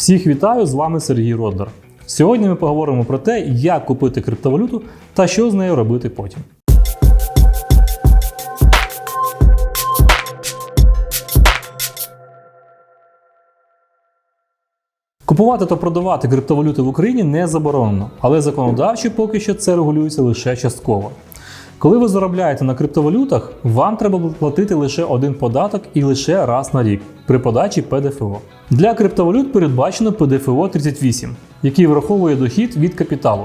Всіх вітаю, з вами Сергій Роднер. Сьогодні ми поговоримо про те, як купити криптовалюту та що з нею робити потім. Купувати та продавати криптовалюти в Україні не заборонено, але законодавчо поки що це регулюється лише частково. Коли ви заробляєте на криптовалютах, вам треба платити лише один податок і лише раз на рік при подачі ПДФО. Для криптовалют передбачено ПДФО 38, який враховує дохід від капіталу.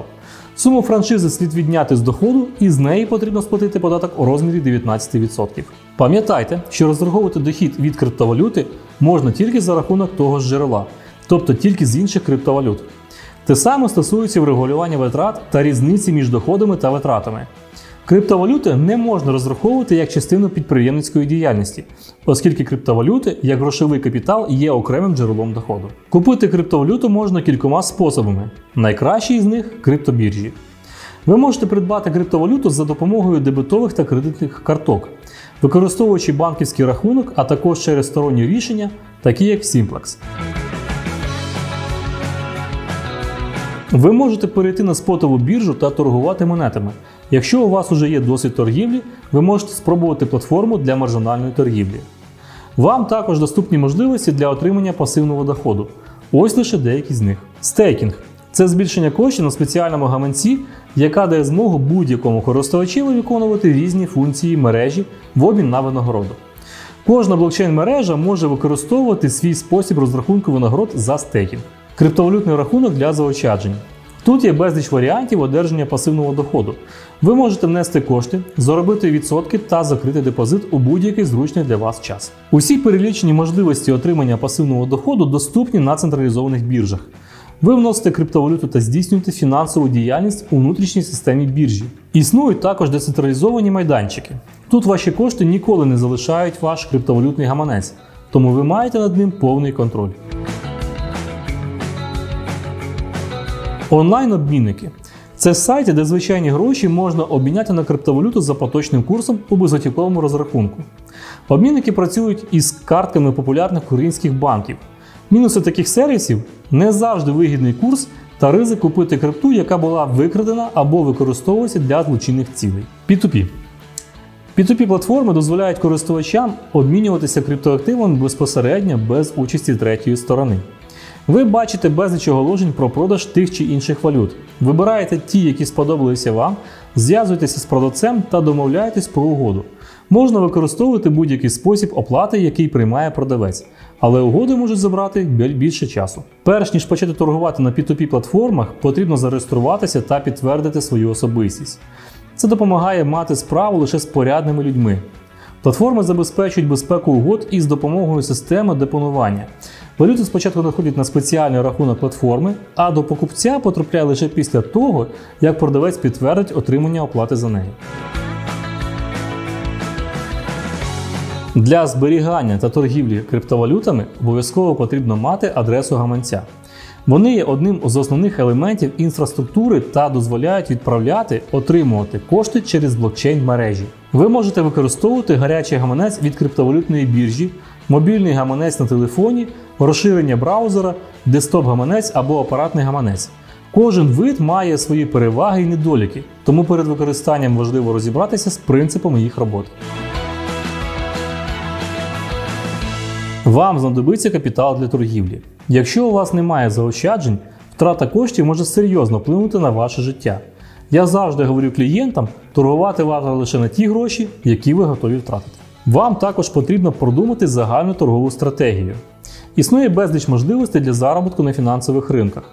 Суму франшизи слід відняти з доходу, і з неї потрібно сплатити податок у розмірі 19%. Пам'ятайте, що розраховувати дохід від криптовалюти можна тільки за рахунок того ж джерела, тобто тільки з інших криптовалют. Те саме стосується врегулювання витрат та різниці між доходами та витратами. Криптовалюти не можна розраховувати як частину підприємницької діяльності, оскільки криптовалюти як грошовий капітал є окремим джерелом доходу. Купити криптовалюту можна кількома способами. Найкращий з них криптобіржі. Ви можете придбати криптовалюту за допомогою дебетових та кредитних карток, використовуючи банківський рахунок, а також через сторонні рішення, такі як Simplex. Ви можете перейти на спотову біржу та торгувати монетами. Якщо у вас вже є досвід торгівлі, ви можете спробувати платформу для маржинальної торгівлі. Вам також доступні можливості для отримання пасивного доходу. Ось лише деякі з них. Стейкінг це збільшення коштів на спеціальному гаманці, яка дає змогу будь-якому користувачеві виконувати різні функції мережі в обмін на винагороду. Кожна блокчейн-мережа може використовувати свій спосіб розрахунку винагород за стейкінг. Криптовалютний рахунок для заощаджень. Тут є безліч варіантів одержання пасивного доходу. Ви можете внести кошти, заробити відсотки та закрити депозит у будь-який зручний для вас час. Усі перелічені можливості отримання пасивного доходу доступні на централізованих біржах. Ви вносите криптовалюту та здійснюєте фінансову діяльність у внутрішній системі біржі. Існують також децентралізовані майданчики. Тут ваші кошти ніколи не залишають ваш криптовалютний гаманець, тому ви маєте над ним повний контроль. Онлайн-обмінники це сайти, де звичайні гроші можна обміняти на криптовалюту за поточним курсом у безготівковому розрахунку. Обмінники працюють із картками популярних українських банків. Мінуси таких сервісів не завжди вигідний курс та ризик купити крипту, яка була викрадена або використовується для злочинних цілей. P2P P2P платформи дозволяють користувачам обмінюватися криптоактивами безпосередньо без участі третьої сторони. Ви бачите безліч оголошень про продаж тих чи інших валют. Вибираєте ті, які сподобалися вам, зв'язуєтеся з продавцем та домовляєтесь про угоду. Можна використовувати будь-який спосіб оплати, який приймає продавець, але угоди можуть забрати більше часу. Перш ніж почати торгувати на P2P платформах, потрібно зареєструватися та підтвердити свою особистість. Це допомагає мати справу лише з порядними людьми. Платформи забезпечують безпеку угод із допомогою системи депонування. Валюти спочатку надходять на спеціальний рахунок платформи, а до покупця потрапляє лише після того, як продавець підтвердить отримання оплати за неї. Для зберігання та торгівлі криптовалютами обов'язково потрібно мати адресу гаманця. Вони є одним з основних елементів інфраструктури та дозволяють відправляти, отримувати кошти через блокчейн мережі. Ви можете використовувати гарячий гаманець від криптовалютної біржі, мобільний гаманець на телефоні, розширення браузера, десктоп-гаманець або апаратний гаманець. Кожен вид має свої переваги і недоліки, тому перед використанням важливо розібратися з принципами їх роботи. Вам знадобиться капітал для торгівлі. Якщо у вас немає заощаджень, втрата коштів може серйозно вплинути на ваше життя. Я завжди говорю клієнтам, торгувати варто лише на ті гроші, які ви готові втратити. Вам також потрібно продумати загальну торгову стратегію. Існує безліч можливостей для заробітку на фінансових ринках.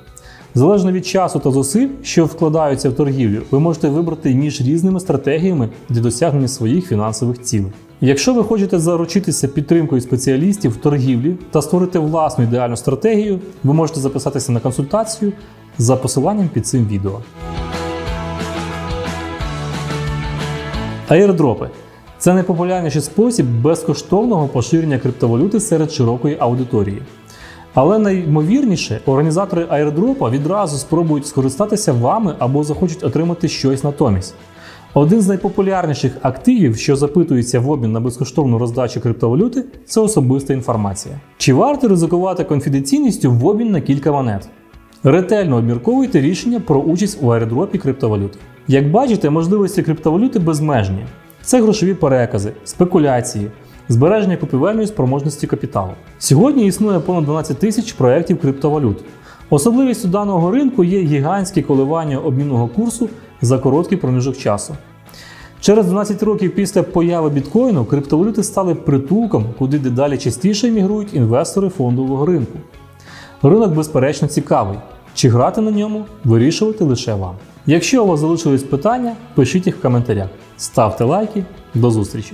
Залежно від часу та зусиль, що вкладаються в торгівлю, ви можете вибрати між різними стратегіями для досягнення своїх фінансових цілей. Якщо ви хочете заручитися підтримкою спеціалістів в торгівлі та створити власну ідеальну стратегію, ви можете записатися на консультацію за посиланням під цим відео. Аірдропи це найпопулярніший спосіб безкоштовного поширення криптовалюти серед широкої аудиторії. Але найймовірніше, організатори airdrop відразу спробують скористатися вами або захочуть отримати щось натомість. Один з найпопулярніших активів, що запитується в обмін на безкоштовну роздачу криптовалюти, це особиста інформація. Чи варто ризикувати конфіденційністю в обмін на кілька монет? Ретельно обмірковуйте рішення про участь у аердропі криптовалют. Як бачите, можливості криптовалюти безмежні. Це грошові перекази, спекуляції, збереження купівельної спроможності капіталу. Сьогодні існує понад 12 тисяч проєктів криптовалют. Особливістю даного ринку є гігантські коливання обмінного курсу за короткий проміжок часу. Через 12 років після появи біткоїну криптовалюти стали притулком, куди дедалі частіше мігрують інвестори фондового ринку. Ринок, безперечно, цікавий. Чи грати на ньому, вирішувати лише вам. Якщо у вас залишились питання, пишіть їх в коментарях. Ставте лайки. До зустрічі!